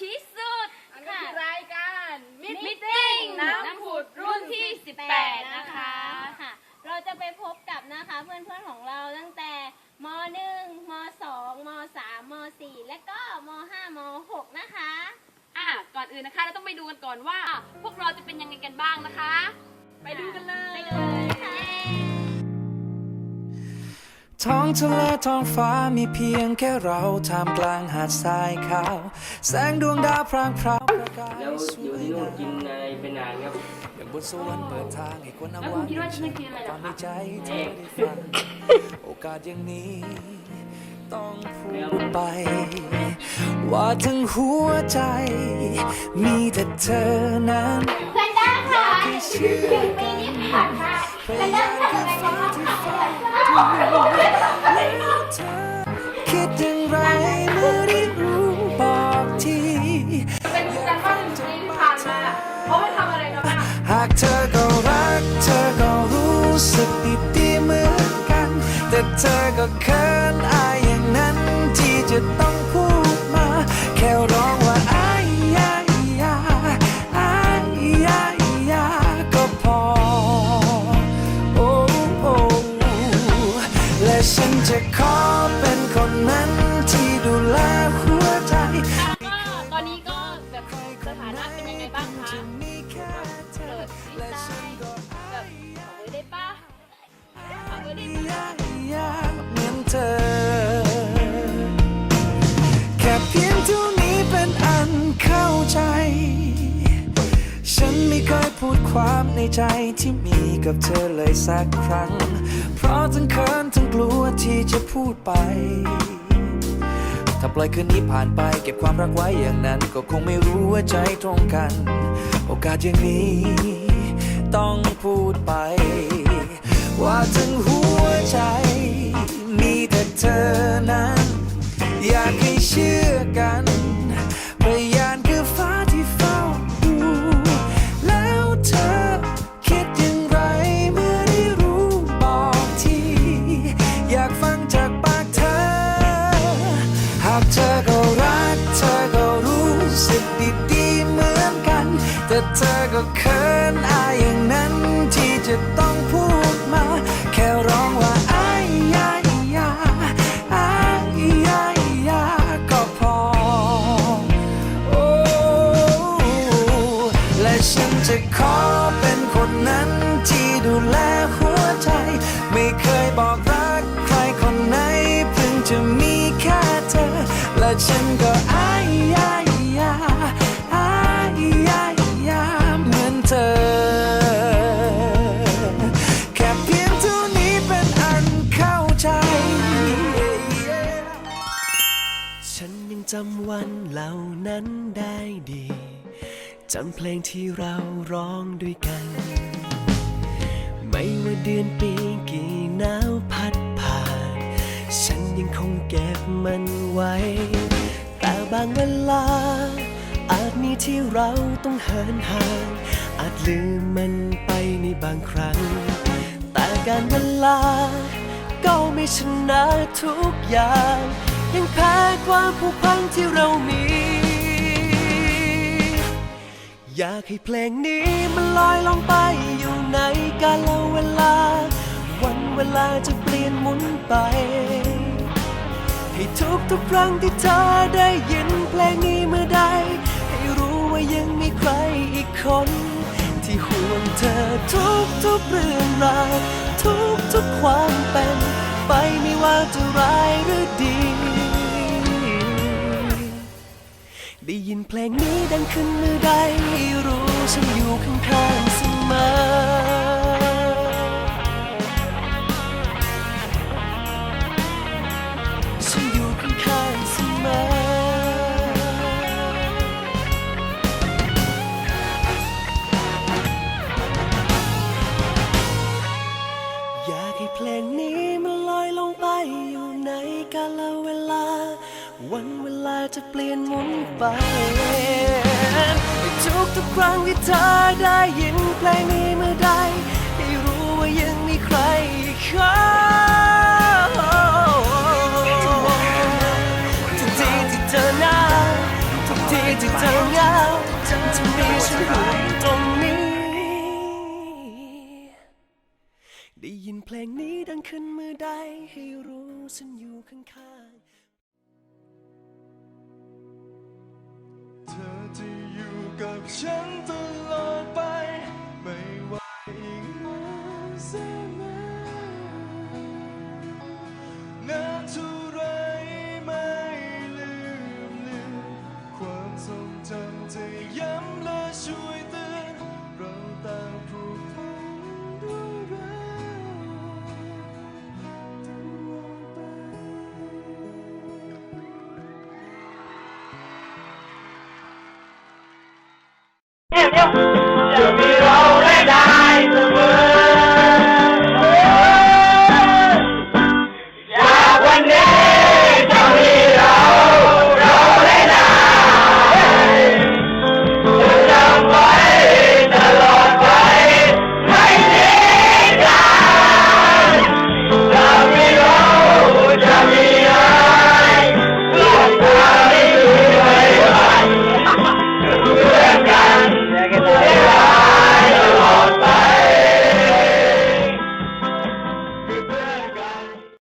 ที่สุดอันค่ะรายการมิตติ้งน้ำผุดรุ่นที่ 18 นะคะ ค่ะ เราจะไปพบกับนะคะเพื่อนเพื่อนของเราตั้งแต่ม .1 ม .2 ม .3 ม .4 และก็ม .5 ม .6 นะคะ อะก่อนอื่นนะคะ เราต้องไปดูกันก่อนว่า พวกเราจะเป็นยังไงกันบ้างนะคะ ไปดูกันเลย ท้องทะเลท้องฟ้ามีเพียงแค่เราท่ามกลางหาดทรายขาว แสงดวงดาวพรางพราวประกายแล้วสอยู่วยที่นู่นงามกินอะไรเป็นนานครับอย่างบนสวรรค์เปิดทางให้คนแล้วน้ำคุวาณคิดว่าฉันจะกินอะไรเหรควาอมในคะใจเธอได้ฟังโอกาสอย่างนี้ ต้องพูดไป ว่าทั้งหัวใจ มีแต่เธอนั้นเพื่อนด้าค่ะให้เชื่อปีกันนี้ผ่านมาพเพื่อนด้า คิดอย่างไรเมื่อได้รู้บอกทีเป็นการบ้านในที่ผ่านมาเขาไม่ทำอะไรกันบ้างหากเธอก็รักเธอก็รู้สึกดีดีเหมือนกัน แต่เธอก็เขินอายอย่างนั้นที่จะต้อง ความในใจที่มีกับเธอเลยสักครั้ง เพราะทั้งเขินทั้งกลัวที่จะพูดไป ถ้าปล่อยคืนนี้ผ่านไป เก็บความรักไว้อย่างนั้น ก็คงไม่รู้ว่าใจตรงกัน โอกาสอย่างนี้ ต้องพูดไป ว่าจังหัวใจ ก็เขินอายอย่างนั้นที่จะต้องพูดมา แค่ร้องว่าอายยายาอายยายาก็พอ โอ้และฉันจะขอเป็นคนนั้นที่ดูแลหัวใจ ไม่เคยบอกรักใครคนไหน เพิ่งจะมีแค่เธอ และฉันก็อายยาย จำวันเหล่านั้นได้ดีจำเพลงที่เราร้องด้วยกัน ไม่ว่าเดือนปีกี่หนาวพัดผ่าน ฉันยังคงเก็บมันไว้ แต่บางเวลา อาจมีที่เราต้องเหินห่าง อาจลืมมันไปในบางครั้ง แต่การเวลา ก็ไม่ชนะทุกอย่าง ยังแพ้ความผูกพันที่เรามี อยากให้เพลงนี้มันลอยลงไปอยู่ในกาลเวลา วันเวลาจะเปลี่ยนหมุนไป ให้ทุกทุกครั้งที่เธอได้ยินเพลงนี้เมื่อใด ให้รู้ว่ายังมีใครอีกคน ที่ห่วงเธอทุกทุกเรื่องราวทุกทุกความเป็น ไปไม่ว่าจะร้ายหรือดี ได้ยินเพลงนี้ดังขึ้นเมื่อใดรู้ฉันอยู่ข้างๆเสมอ วันเวลาจะเปลี่ยนหมุนไปทุกทุกครั้งที่เธอได้ยินเพลงนี้เมื่อใดให้รู้ว่ายังมีใครอีกคนทุกทีที่เธอหนาวทุกทีที่เธอเหงาจะมีฉันอยู่ตรงนี้ ได้ยินเพลงนี้ดังขึ้นเมื่อใดให้รู้ฉันอยู่ข้างๆ กับฉันตลอดไป ไม่ว่าอีกนานสัก 救命！